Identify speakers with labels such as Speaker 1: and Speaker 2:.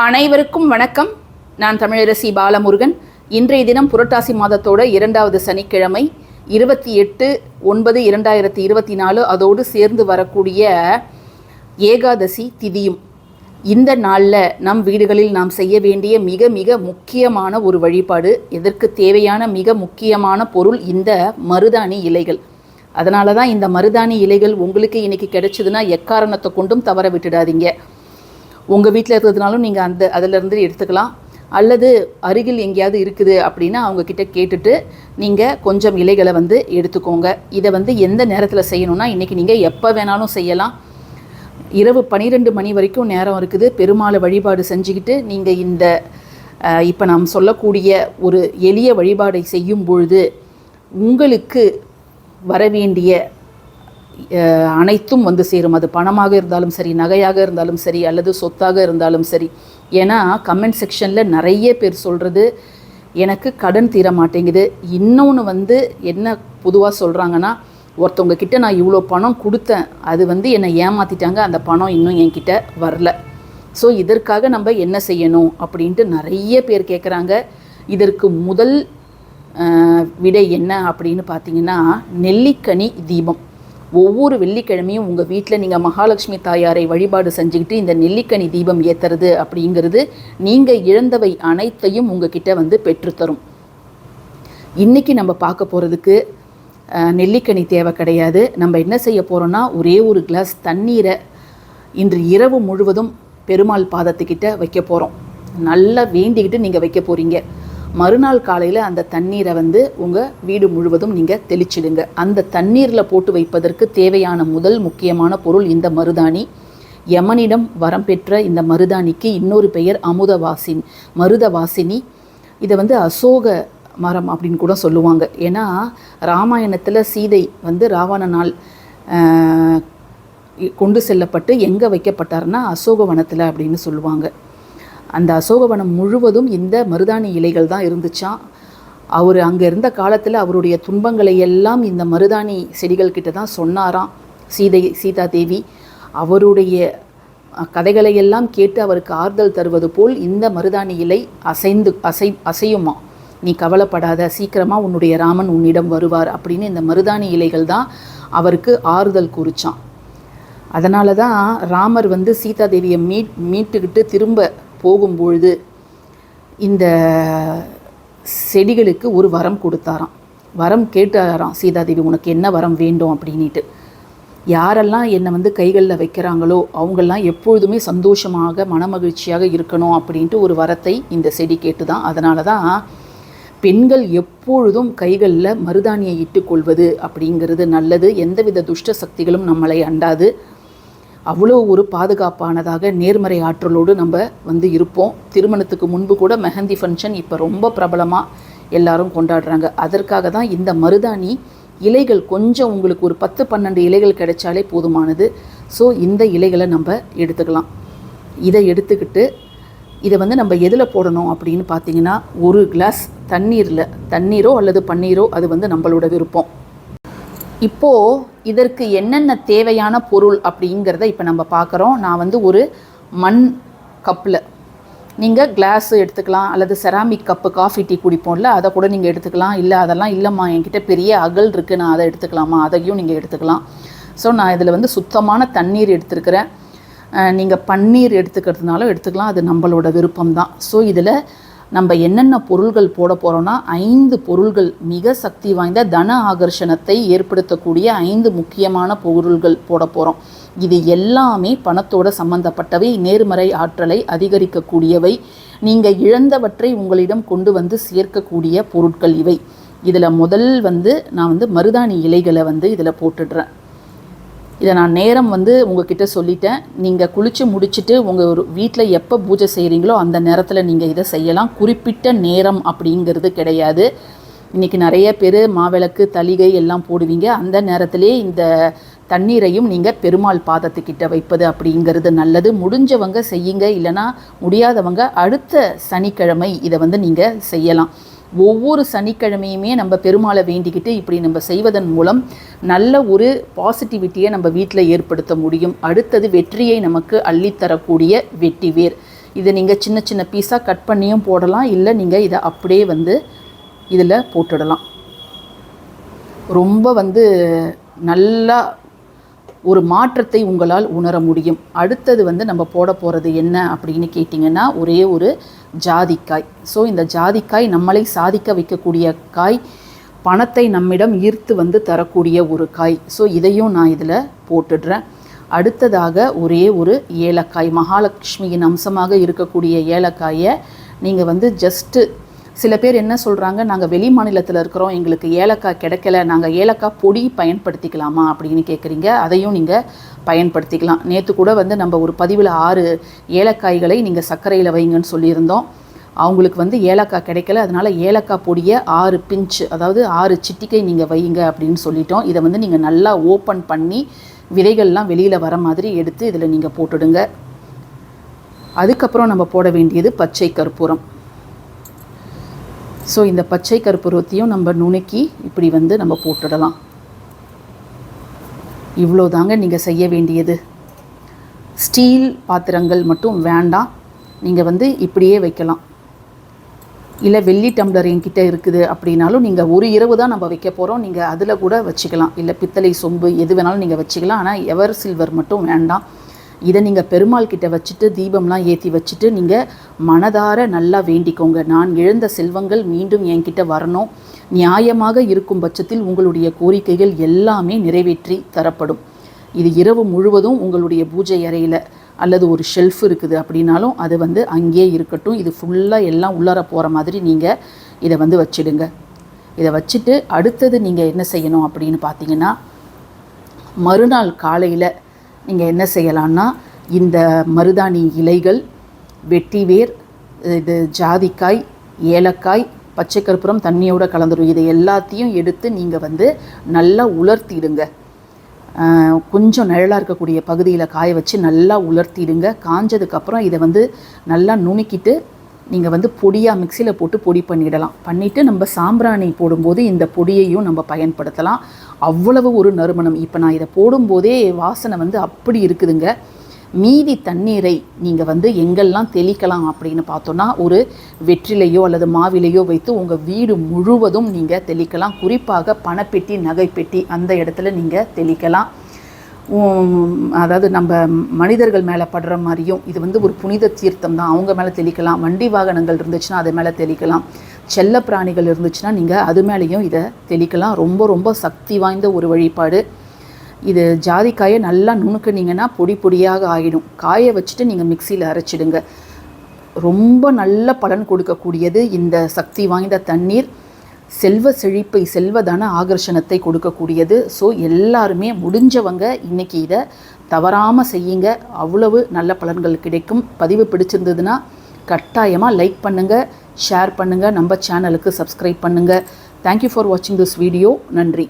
Speaker 1: அனைவருக்கும் வணக்கம். நான் தமிழரசி பாலமுருகன். இன்றைய தினம் புரட்டாசி மாதத்தோட இரண்டாவது சனிக்கிழமை இருபத்தி எட்டு ஒன்பது இரண்டாயிரத்தி இருபத்தி நாலு அதோடு சேர்ந்து வரக்கூடிய ஏகாதசி திதியும். இந்த நாளில் நம் வீடுகளில் நாம் செய்ய வேண்டிய மிக மிக முக்கியமான ஒரு வழிபாடு இதற்கு தேவையான மிக முக்கியமான பொருள் இந்த மருதாணி இலைகள். அதனால தான் இந்த மருதாணி இலைகள் உங்களுக்கு இன்னைக்கு கிடைச்சதுன்னா எக்காரணத்தை கொண்டும் தவற விட்டுடாதீங்க. உங்கள் வீட்டில் இருக்கிறதுனாலும் நீங்கள் அந்த அதிலிருந்து எடுத்துக்கலாம். அல்லது அருகில் எங்கேயாவது இருக்குது அப்படின்னா அவங்கக்கிட்ட கேட்டுட்டு நீங்கள் கொஞ்சம் இலைகளை வந்து எடுத்துக்கோங்க. இதை வந்து எந்த நேரத்தில் செய்யணும்னா இன்றைக்கி நீங்கள் எப்போ வேணாலும் செய்யலாம். இரவு பன்னிரெண்டு மணி வரைக்கும் நேரம் இருக்குது. பெருமாளை வழிபாடு செஞ்சுக்கிட்டு நீங்கள் இந்த இப்போ நாம் சொல்லக்கூடிய ஒரு எளிய வழிபாடை செய்யும் பொழுது உங்களுக்கு வரவேண்டிய அனைத்தும் வந்து சேரும். அது பணமாக இருந்தாலும் சரி நகையாக இருந்தாலும் சரி அல்லது சொத்தாக இருந்தாலும் சரி. ஏன்னா கமெண்ட் செக்ஷனில் நிறைய பேர் சொல்கிறது எனக்கு கடன் தீர மாட்டேங்குது. இன்னொன்று வந்து என்ன பொதுவாக சொல்கிறாங்கன்னா ஒருத்தவங்க கிட்ட நான் இவ்வளோ பணம் கொடுத்தேன். அது வந்து என்னை ஏமாற்றிட்டாங்க அந்த பணம் இன்னும் என்கிட்ட வரல. ஸோ இதற்காக நம்ம என்ன செய்யணும்? அப்படின்ட்டு நிறைய பேர் கேட்குறாங்க இதற்கு முதல் விடை என்ன அப்படின்னு பார்த்தீங்கன்னா நெல்லிக்கனி தீபம். ஒவ்வொரு வெள்ளிக்கிழமையும் உங்கள் வீட்டில் நீங்கள் மகாலட்சுமி தாயாரை வழிபாடு செஞ்சுக்கிட்டு இந்த நெல்லிக்கனி தீபம் ஏற்றுறது அப்படிங்கிறது நீங்கள் இழந்தவை அனைத்தையும் உங்ககிட்ட வந்து பெற்றுத்தரும். இன்றைக்கி நம்ம பார்க்க போகிறதுக்கு நெல்லிக்கனி தேவை கிடையாது. நம்ம என்ன செய்ய போகிறோன்னா ஒரே ஒரு கிளாஸ் தண்ணீரை இன்று இரவு முழுவதும் பெருமாள் பாதத்துக்கிட்ட வைக்க போகிறோம் நல்லா வேண்டிக்கிட்டு நீங்கள் வைக்க போகிறீங்க மறுநாள் காலையில் அந்த தண்ணீரை வந்து உங்கள் வீடு முழுவதும் நீங்கள் தெளிச்சிடுங்க. அந்த தண்ணீரில் போட்டு வைப்பதற்கு தேவையான முதல் முக்கியமான பொருள் இந்த மருதாணி. யமனிடம் வரம் பெற்ற இந்த மருதாணிக்கு இன்னொரு பெயர் அமுதவாசின் மருதவாசினி. இதை வந்து அசோக மரம் அப்படின்னு கூட சொல்லுவாங்க. ஏன்னா ராமாயணத்தில் சீதை வந்து ராவணனால் கொண்டு செல்லப்பட்டு எங்கே வைக்கப்பட்டார்னா அசோகவனத்தில் அப்படின்னு சொல்லுவாங்க. அந்த அசோகவனம் முழுவதும் இந்த மருதாணி இலைகள் தான் இருந்துச்சாம் அவர் அங்கே இருந்த காலத்தில் அவருடைய துன்பங்களை எல்லாம் இந்த மருதாணி செடிகள் கிட்ட தான் சொன்னாராம். சீதை சீதா தேவி அவருடைய கதைகளை எல்லாம் கேட்டு அவருக்கு ஆறுதல் தருவது போல் இந்த மருதாணி இலை அசைந்து அசை அசையுமா? நீ கவலைப்படாத சீக்கிரமாக உன்னுடைய ராமன் உன்னிடம் வருவார் அப்படின்னு இந்த மருதாணி இலைகள் தான் அவருக்கு ஆறுதல் கூறிச்சான் அதனால தான் ராமர் வந்து சீதா தேவியை மீட் மீட்டுக்கிட்டு திரும்ப போகும்பொழுது இந்த செடிகளுக்கு ஒரு வரம் கொடுத்தாராம். வரம் கேட்டாராம் சீதாதேவி உனக்கு என்ன வரம் வேண்டும்? அப்படின்ட்டு யாரெல்லாம் என்னை வந்து கைகளில் வைக்கிறாங்களோ அவங்கெல்லாம் எப்பொழுதுமே சந்தோஷமாக மனமகிழ்ச்சியாக இருக்கணும் அப்படின்ட்டு ஒரு வரத்தை இந்த செடி கேட்டு தான் அதனால தான் பெண்கள் எப்பொழுதும் கைகளில் மருதாணியை இட்டுக்கொள்வது அப்படிங்கிறது நல்லது. எந்தவித துஷ்ட சக்திகளும் நம்மளை அண்டாது. அவ்வளோ ஒரு பாதுகாப்பானதாக நேர்மறை ஆற்றலோடு நம்ம வந்து இருப்போம். திருமணத்துக்கு முன்பு கூட மெஹந்தி ஃபங்க்ஷன் இப்போ ரொம்ப பிரபலமாக எல்லாரும் கொண்டாடுறாங்க. அதற்காக தான் இந்த மருதாணி இலைகள் கொஞ்சம் உங்களுக்கு ஒரு பத்து பன்னெண்டு இலைகள் கிடைச்சாலே போதுமானது. ஸோ இந்த இலைகளை நம்ம எடுத்துக்கலாம். இதை எடுத்துக்கிட்டு இதை வந்து நம்ம எதில் போடணும் அப்படின்னு பார்த்தீங்கன்னா ஒரு கிளாஸ் தண்ணீரில் தண்ணீரோ அல்லது பன்னீரோ அது வந்து நம்மளோட விருப்பம். இப்போது இதற்கு என்னென்ன தேவையான பொருள் அப்படிங்கிறத இப்போ நம்ம பார்க்குறோம். நான் வந்து ஒரு மண் கப்பில். நீங்கள் கிளாஸ் எடுத்துக்கலாம் அல்லது செராமிக் கப்பு காஃபி டீ குடிப்போம்ல அதை கூட நீங்கள் எடுத்துக்கலாம். இல்லை அதெல்லாம் இல்லைம்மா என்கிட்ட பெரிய அகல் இருக்குது நான் அதை எடுத்துக்கலாமா? அதையும் நீங்கள் எடுத்துக்கலாம். ஸோ நான் இதில் வந்து சுத்தமான தண்ணீர் எடுத்துருக்கிறேன். நீங்கள் பன்னீர் எடுத்துக்கிறதுனாலும் எடுத்துக்கலாம். அது நம்மளோட விருப்பம் தான் ஸோ இதில் நம்ம என்னென்ன பொருள்கள் போட போகிறோன்னா ஐந்து பொருள்கள் மிக சக்தி வாய்ந்த தன ஆகர்ஷணத்தை ஏற்படுத்தக்கூடிய ஐந்து முக்கியமான பொருள்கள் போட போகிறோம் இது எல்லாமே பணத்தோட சம்பந்தப்பட்டவை நேர்மறை ஆற்றலை அதிகரிக்கக்கூடியவை. நீங்கள் இழந்தவற்றை உங்களிடம் கொண்டு வந்து சேர்க்கக்கூடிய பொருட்கள் இவை. இதில் முதல் வந்து நான் வந்து மருதாணி இலைகளை வந்து இதில் போட்டுடுறேன். இதை நான் நேரம் வந்து உங்ககிட்ட சொல்லிட்டேன். நீங்கள் குளித்து முடிச்சுட்டு உங்கள் ஒரு வீட்டில் எப்போ பூஜை செய்கிறீங்களோ அந்த நேரத்தில் நீங்கள் இதை செய்யலாம். குறிப்பிட்ட நேரம் அப்படிங்கிறது கிடையாது. இன்றைக்கி நிறைய பேர் மாவிளக்கு தளிகை எல்லாம் போடுவீங்க. அந்த நேரத்திலே இந்த தண்ணீரையும் நீங்கள் பெருமாள் பாதத்துக்கிட்ட வைப்பது அப்படிங்கிறது நல்லது. முடிஞ்சவங்க செய்யுங்க. இல்லைன்னா முடியாதவங்க அடுத்த சனிக்கிழமை இதை வந்து நீங்கள் செய்யலாம். ஒவ்வொரு சனிக்கிழமையுமே நம்ம பெருமாளை வேண்டிக்கிட்டு இப்படி நம்ம செய்வதன் மூலம் நல்ல ஒரு பாசிட்டிவிட்டியை நம்ம வீட்டில் ஏற்படுத்த முடியும். அடுத்தது வெற்றியை நமக்கு அள்ளித்தரக்கூடிய வெற்றி வேர் இதை நீங்கள் சின்ன சின்ன பீஸாக கட் பண்ணியும் போடலாம். இல்லை நீங்கள் இதை அப்படியே வந்து இதில் போட்டுடலாம். ரொம்ப வந்து நல்லா ஒரு மாற்றத்தை உங்களால் உணர முடியும். அடுத்தது வந்து நம்ம போட போகிறது என்ன அப்படின்னு கேட்டிங்கன்னா ஒரே ஒரு ஜாதிக்காய். ஸோ இந்த ஜாதிக்காய் நம்மளை சாதிக்க வைக்கக்கூடிய காய் பணத்தை நம்மிடம் ஈர்த்து வந்து தரக்கூடிய ஒரு காய். ஸோ இதையும் நான் இதில் போட்டுடுறேன். அடுத்ததாக ஒரே ஒரு ஏலக்காய் மகாலட்சுமியின் அம்சமாக இருக்கக்கூடிய ஏலக்காயை நீங்கள் வந்து ஜஸ்ட்டு சில பேர் என்ன சொல்கிறாங்க நாங்கள் வெளி மாநிலத்தில் இருக்கிறோம் எங்களுக்கு ஏலக்காய் கிடைக்கல நாங்கள் ஏலக்காய் பொடி பயன்படுத்திக்கலாமா? அப்படின்னு கேட்குறீங்க அதையும் நீங்கள் பயன்படுத்திக்கலாம். நேற்று கூட வந்து நம்ம ஒரு பதிவில் ஆறு ஏலக்காய்களை நீங்கள் சர்க்கரையில் வைங்கன்னு சொல்லியிருந்தோம். அவங்களுக்கு வந்து ஏலக்காய் கிடைக்கல. அதனால் ஏலக்காய் பொடியை ஆறு பிஞ்ச் அதாவது ஆறு சிட்டிக்கை நீங்கள் வையுங்க அப்படின்னு சொல்லிட்டோம். இதை வந்து நீங்கள் நல்லா ஓப்பன் பண்ணி விதைகள்லாம் வெளியில் வர மாதிரி எடுத்து இதில் நீங்கள் போட்டுடுங்க. அதுக்கப்புறம் நம்ம போட வேண்டியது பச்சை கற்பூரம். ஸோ இந்த பச்சை கற்பூரத்தையும் நம்ம நுணுக்கி இப்படி வந்து நம்ம போட்டுடலாம். இவ்வளோ தாங்க நீங்கள் செய்ய வேண்டியது. ஸ்டீல் பாத்திரங்கள் மட்டும் வேண்டாம். நீங்கள் வந்து இப்படியே வைக்கலாம். இல்லை வெள்ளி டம்ளர் என்கிட்ட இருக்குது அப்படின்னாலும் நீங்கள் ஒரு இரவு தான் நம்ம வைக்க போகிறோம் நீங்கள் அதில் கூட வச்சுக்கலாம். இல்லை பித்தளை சொம்பு எது வேணாலும் நீங்கள் வச்சுக்கலாம். ஆனால் எவர் சில்வர் மட்டும் வேண்டாம். இதை நீங்கள் பெருமாள் கிட்ட வச்சுட்டு தீபம்லாம் ஏற்றி வச்சுட்டு நீங்கள் மனதார நல்லா வேண்டிக்கோங்க. நான் இழந்த செல்வங்கள் மீண்டும் என்கிட்ட வரணும். நியாயமாக இருக்கும் பட்சத்தில் உங்களுடைய கோரிக்கைகள் எல்லாமே நிறைவேற்றி தரப்படும். இது இரவு முழுவதும் உங்களுடைய பூஜை அறையில். அல்லது ஒரு ஷெல்ஃப் இருக்குது அப்படின்னாலும் அது வந்து அங்கேயே இருக்கட்டும். இது ஃபுல்லாக எல்லாம் உள்ளார போகிற மாதிரி நீங்கள் இதை வந்து வச்சிடுங்க. இதை வச்சுட்டு அடுத்தது நீங்கள் என்ன செய்யணும் அப்படின்னு பார்த்தீங்கன்னா மறுநாள் காலையில் நீங்கள் என்ன செய்யலாம்னா இந்த மருதாணி இலைகள் வெட்டிவேர் இது ஜாதிக்காய் ஏலக்காய் பச்சை கற்பூரம் தண்ணியோடு கலந்துரும். இதை எல்லாத்தையும் எடுத்து நீங்கள் வந்து நல்லா உலர்த்திடுங்க. கொஞ்சம் நிழலாக இருக்கக்கூடிய பகுதியில் காய வச்சு நல்லா உலர்த்திடுங்க. காஞ்சதுக்கப்புறம் இதை வந்து நல்லா நுணுக்கிட்டு நீங்கள் வந்து பொடியாக மிக்சியில் போட்டு பொடி பண்ணிடலாம். பண்ணிவிட்டு நம்ம சாம்பிராணி போடும்போது இந்த பொடியையும் நம்ம பயன்படுத்தலாம். அவ்வளவு ஒரு நறுமணம். இப்போ நான் இதை போடும்போதே வாசனை வந்து அப்படி இருக்குதுங்க. மீதி தண்ணீரை நீங்கள் வந்து எங்கெல்லாம் தெளிக்கலாம் அப்படின்னு பார்த்தோன்னா ஒரு வெற்றிலையோ அல்லது மாவிலையோ வைத்து உங்கள் வீடு முழுவதும் நீங்கள் தெளிக்கலாம். குறிப்பாக பணப்பெட்டி நகைப்பெட்டி அந்த இடத்துல நீங்கள் தெளிக்கலாம். அதாவது நம்ம மனிதர்கள் மேலே படுற மாதிரியும் இது வந்து ஒரு புனித தீர்த்தம் தான். அவங்க மேலே தெளிக்கலாம். வண்டி வாகனங்கள் இருந்துச்சுன்னா அது மேலே தெளிக்கலாம். செல்ல பிராணிகள் இருந்துச்சுன்னா நீங்கள் அது மேலேயும் இதை தெளிக்கலாம். ரொம்ப ரொம்ப சக்தி வாய்ந்த ஒரு வழிபாடு. இது ஜாதிக்காயை நல்லா நுணுக்குனீங்கன்னா பொடி பொடியாக ஆகிடும். காய வச்சுட்டு நீங்கள் மிக்சியில் அரைச்சிடுங்க. ரொம்ப நல்ல பலன் கொடுக்கக்கூடியது இந்த சக்தி வாய்ந்த தண்ணீர். செல்வ செழிப்பை செல்வதான ஆகர்ஷணத்தை கொடுக்கக்கூடியது. ஸோ எல்லாருமே முடிஞ்சவங்க இன்றைக்கி இதை தவறாமல் செய்யுங்க. அவ்வளவு நல்ல பலன்கள் கிடைக்கும். பதிவு பிடிச்சிருந்ததுன்னா கட்டாயமாக லைக் பண்ணுங்கள் ஷேர் பண்ணுங்கள் நம்ம சேனலுக்கு சப்ஸ்கிரைப் பண்ணுங்கள் தேங்க்யூ ஃபார் வாட்சிங் திஸ் வீடியோ நன்றி.